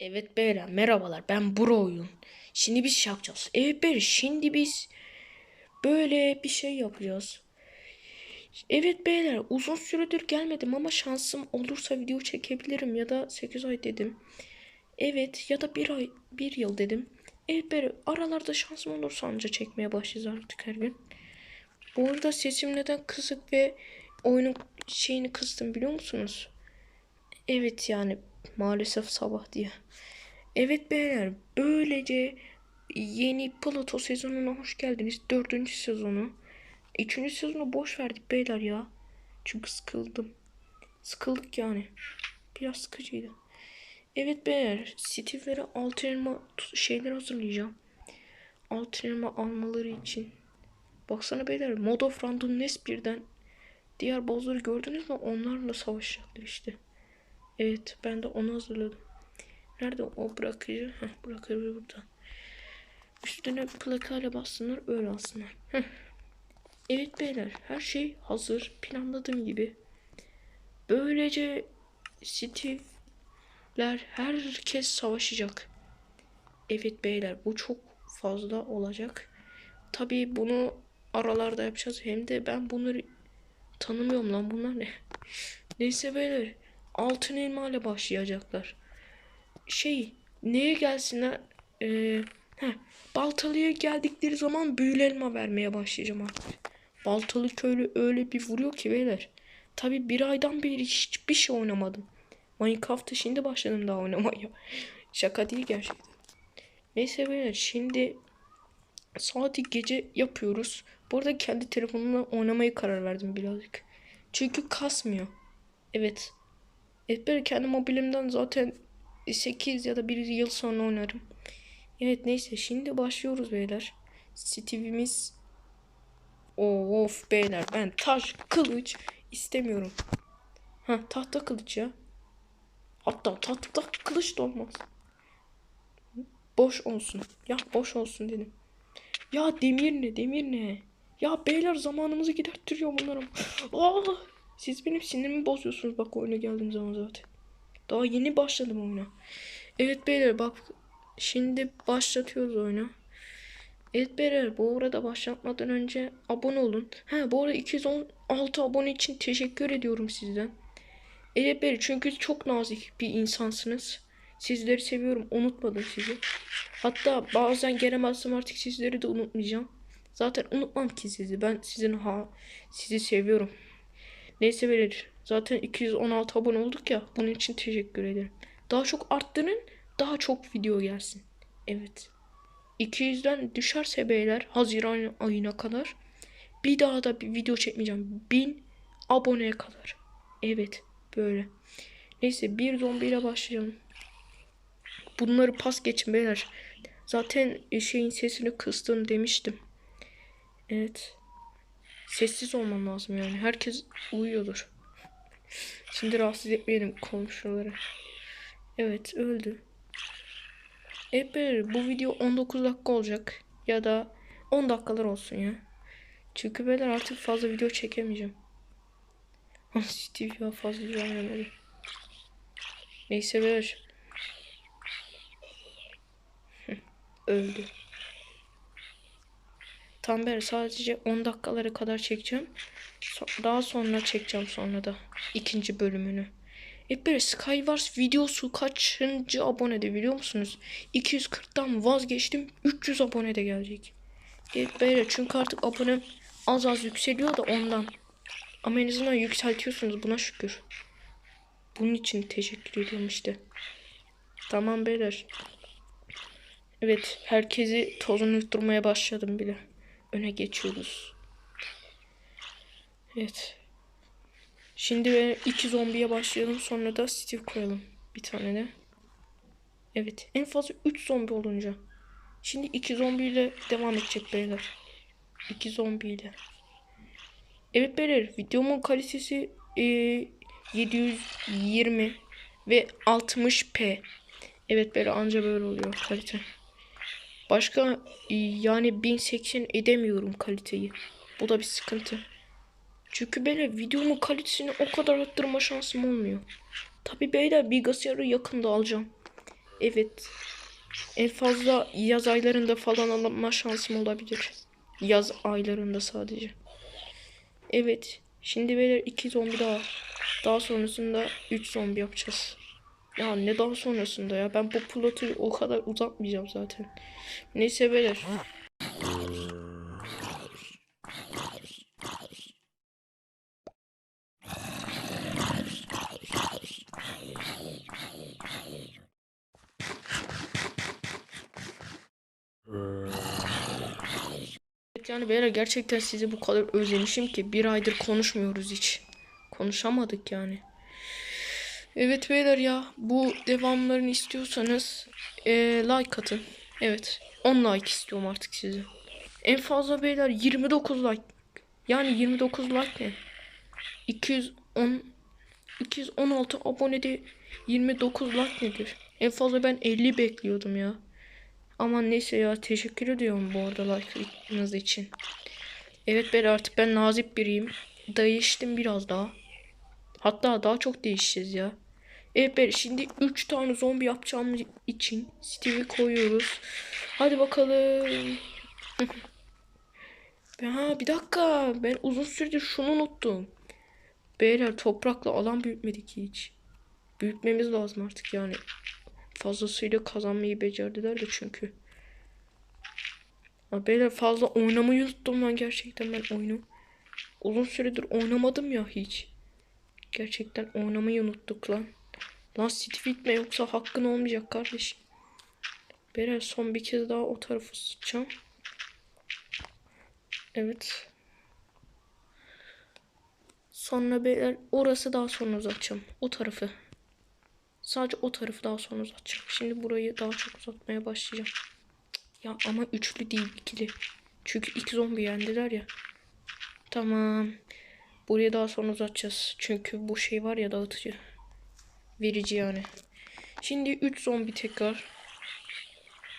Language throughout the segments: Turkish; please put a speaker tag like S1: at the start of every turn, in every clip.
S1: Evet beyler merhabalar ben Bro oyun. Şimdi biz şey yapacağız. Evet beyler şimdi biz böyle bir şey yapacağız. Evet beyler uzun süredir gelmedim ama şansım olursa video çekebilirim ya da 8 ay dedim. Evet ya da bir ay bir yıl dedim. Evet beyler aralarda şansım olursa anca çekmeye başlayacağız artık her gün. Bu arada sesim neden kısık ve oyunun şeyini kıstım biliyor musunuz? Evet yani maalesef sabah diye. Evet beyler böylece yeni Plato sezonuna hoş geldiniz. Dördüncü sezonu. Üçüncü sezonu boş verdik beyler ya. Çünkü sıkıldım. Sıkıldık yani. Biraz sıkıcıydı. Evet beyler Steve'lere altın şeyler hazırlayacağım. Altın almaları için. Baksana beyler Mod of Random Nest birden diğer bossları gördünüz mü? Onlarla savaşacaklar işte. Evet ben de onu hazırladım. Nerede o bırakıcı? Heh, bırakıcı burada. Üstüne plakayla bassınlar öyle alsınlar. Evet beyler her şey hazır planladığım gibi. Böylece Steve'ler herkes savaşacak. Evet beyler bu çok fazla olacak. Tabii bunu aralarda yapacağız. Hem de ben bunları tanımıyorum lan bunlar ne? Neyse beyler altın elma ile başlayacaklar. Şey neye gelsinler? Ee, Baltalı'ya geldikleri zaman büyülü elma vermeye başlayacağım artık. Baltalı köylü öyle bir vuruyor ki beyler. Tabi bir aydan beri hiçbir şey oynamadım. Minecraft'ta şimdi başladım daha oynamaya. Şaka değil gerçekten. Neyse beyler şimdi saati gece yapıyoruz. Bu arada kendi telefonumla oynamaya karar verdim birazcık. Çünkü kasmıyor. Evet. Evet böyle kendi mobilimden zaten 8 ya da 1 yıl sonra oynarım. Evet neyse şimdi başlıyoruz beyler. Steve'imiz Of beyler ben taş kılıç istemiyorum. Ha tahta kılıç ya. Hatta tahta kılıç da olmaz. Boş olsun. Ya boş olsun dedim. Ya demir ne demir ne? Ya beyler zamanımızı giderttiriyor bunlarım. Aa, siz benim sinirimi bozuyorsunuz bak oyuna geldiğim zaman zaten. Daha yeni başladım oyuna. Evet beyler bak şimdi başlatıyoruz oyunu. Evet beyler bu arada başlatmadan önce abone olun. Ha bu arada 216 abone için teşekkür ediyorum sizden. Evet beyler çünkü çok nazik bir insansınız. Sizleri seviyorum unutmadım sizi. Hatta bazen gelemezsem artık sizleri de unutmayacağım. Zaten unutmam ki sizi. Ben sizin ha sizi seviyorum. Neyse beyler zaten 216 abone olduk ya. Bunun için teşekkür ederim. Daha çok arttırın. Daha çok video gelsin. Evet. 200'den düşerse beyler Haziran ayına kadar bir daha da bir video çekmeyeceğim. 1000 aboneye kadar. Evet böyle. Neyse bir zombiyle başlayalım. Bunları pas geçin beyler. Zaten şeyin sesini kıstım demiştim. Evet. Sessiz olmam lazım yani. Herkes uyuyordur. Şimdi rahatsız etmeyelim komşuları. Evet öldü. Evet bu video 19 dakika olacak. Ya da 10 dakikalar olsun ya. Çünkü beyler artık fazla video çekemeyeceğim. Steve ya fazla vermemeli. Neyse beyler. Öldü. Tam beri sadece 10 dakikalara kadar çekeceğim. Daha sonra çekeceğim sonra da ikinci bölümünü. Hep böyle Skywars videosu kaçıncı abonede biliyor musunuz? 240'tan vazgeçtim. 300 abone de gelecek. Evet böyle çünkü artık abonem az az yükseliyor da ondan. Ama en yükseltiyorsunuz buna şükür. Bunun için teşekkür ediyorum işte. Tamam beyler. Evet herkesi tozunu yutturmaya başladım bile. Öne geçiyoruz. Evet. Şimdi iki zombiye başlayalım. Sonra da Steve koyalım. Bir tane de. Evet. En fazla 3 zombi olunca. Şimdi iki zombiyle devam edecek beyler. İki zombiyle. Evet beyler. Videomun kalitesi e, 720 ve 60p. Evet böyle anca böyle oluyor kalite. Başka e, yani 1080 edemiyorum kaliteyi. Bu da bir sıkıntı. Çünkü böyle videomun kalitesini o kadar arttırma şansım olmuyor. Tabi beyler bilgisayarı yakında alacağım. Evet. En fazla yaz aylarında falan alma şansım olabilir. Yaz aylarında sadece. Evet. Şimdi böyle iki zombi daha. Daha sonrasında 3 zombi yapacağız. Ya ne daha sonrasında ya. Ben bu plotu o kadar uzatmayacağım zaten. Neyse beyler. Yani beyler gerçekten sizi bu kadar özlemişim ki bir aydır konuşmuyoruz hiç. Konuşamadık yani. Evet beyler ya bu devamlarını istiyorsanız eee, like atın. Evet 10 like istiyorum artık sizi. En fazla beyler 29 like. Yani 29 like ne? 210 216 abonede 29 like nedir? En fazla ben 50 bekliyordum ya. Aman neyse ya teşekkür ediyorum bu arada like'ınız için. Evet ben artık ben nazik biriyim. Değiştim biraz daha. Hatta daha çok değişeceğiz ya. Evet şimdi 3 tane zombi yapacağımız için Steve'i koyuyoruz. Hadi bakalım. ha bir dakika ben uzun süredir şunu unuttum. Beyler toprakla alan büyütmedik hiç. Büyütmemiz lazım artık yani. Fazlasıyla kazanmayı becerdiler de çünkü. Ya beyler fazla oynamayı unuttum lan gerçekten ben oyunu. Uzun süredir oynamadım ya hiç. Gerçekten oynamayı unuttuk lan. Lan Steve gitme yoksa hakkın olmayacak kardeşim. Beyler son bir kez daha o tarafı sıçacağım. Evet. Sonra beyler orası daha sonra uzatacağım. O tarafı. Sadece o tarafı daha sonra uzatacağım. Şimdi burayı daha çok uzatmaya başlayacağım. Ya ama üçlü değil ikili. Çünkü iki zombi yendiler ya. Tamam. Burayı daha sonra uzatacağız. Çünkü bu şey var ya dağıtıcı. Verici yani. Şimdi 3 zombi tekrar.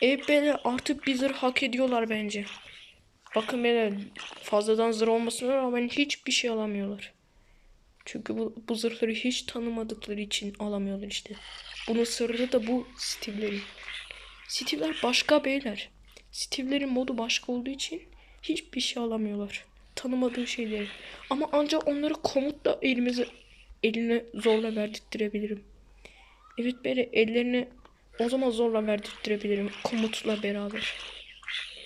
S1: E böyle artık bir zırh hak ediyorlar bence. Bakın böyle fazladan zırh olmasına rağmen hiçbir şey alamıyorlar. Çünkü bu, bu zırhları hiç tanımadıkları için alamıyorlar işte. Bunun sırrı da bu Steve'lerin. Steve'ler başka beyler. Steve'lerin modu başka olduğu için hiçbir şey alamıyorlar. Tanımadığı şeyleri. Ama ancak onları komutla elimize eline zorla verdirttirebilirim. Evet böyle ellerini o zaman zorla verdirttirebilirim komutla beraber.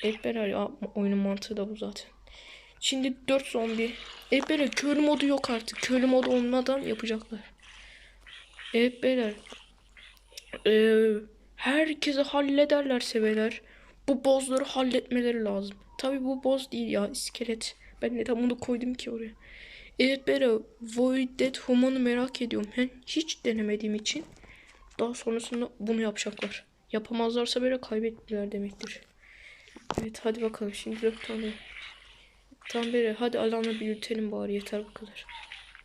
S1: Evet ya, oyunun mantığı da bu zaten. Şimdi 4 zombi. Evet beyler köylü modu yok artık. Köylü modu olmadan yapacaklar. Evet beyler. Ee, herkese hallederlerse beyler. Bu bozları halletmeleri lazım. Tabi bu boz değil ya iskelet. Ben neden bunu koydum ki oraya. Evet beyler Void Dead Human'ı merak ediyorum. Ben hiç denemediğim için. Daha sonrasında bunu yapacaklar. Yapamazlarsa böyle kaybettiler demektir. Evet hadi bakalım şimdi dört tane. Tam beri hadi alanı büyütelim bari yeter bu kadar.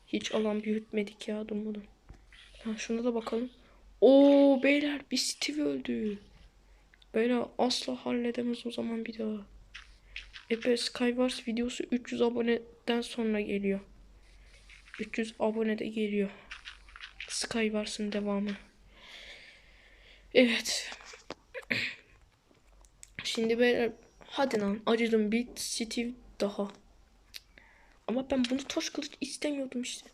S1: Hiç alan büyütmedik ya durmadan. Ha şuna da bakalım. Oo beyler bir Steve öldü. Beyler asla halledemez o zaman bir daha. Epe Skywars videosu 300 aboneden sonra geliyor. 300 abonede geliyor. Skywars'ın devamı. Evet. Şimdi beyler hadi lan acıdım bir Steve daha. Ama ben bunu taş kılıç istemiyordum işte.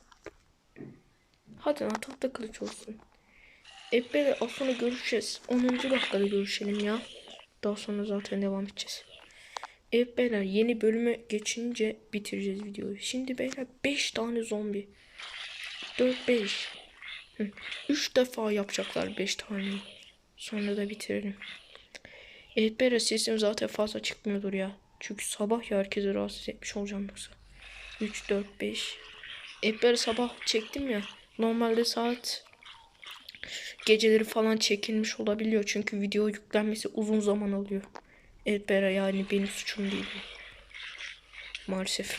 S1: Hadi lan tahta kılıç olsun. E böyle az sonra görüşeceğiz. 10. dakikada görüşelim ya. Daha sonra zaten devam edeceğiz. Evet beyler yeni bölüme geçince bitireceğiz videoyu. Şimdi beyler 5 tane zombi. 4 5. 3 defa yapacaklar 5 tane. Sonra da bitirelim. Evet beyler sesim zaten fazla çıkmıyordur ya. Çünkü sabah ya herkese rahatsız etmiş olacağım yoksa. 3 4 5. Evet beyler sabah çektim ya. Normalde saat geceleri falan çekilmiş olabiliyor. Çünkü video yüklenmesi uzun zaman alıyor. Evet Bera yani benim suçum değil. Maalesef.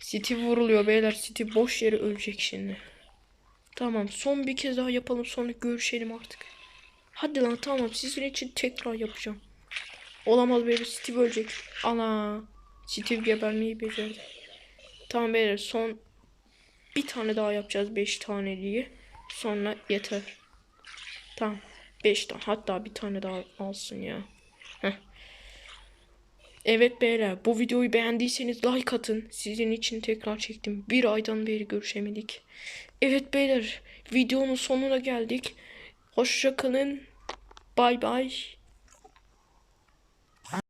S1: City vuruluyor beyler. City boş yere ölecek şimdi. Tamam son bir kez daha yapalım sonra görüşelim artık. Hadi lan tamam sizin için tekrar yapacağım. Olamaz beyler Steve ölecek. Ana. Steve gebermeyi becerdi. Tamam beyler son bir tane daha yapacağız 5 tane diye. Sonra yeter. Tamam. 5 tane hatta bir tane daha alsın ya. Evet beyler bu videoyu beğendiyseniz like atın. Sizin için tekrar çektim. Bir aydan beri görüşemedik. Evet beyler videonun sonuna geldik. Hoşça kalın. Bay bay.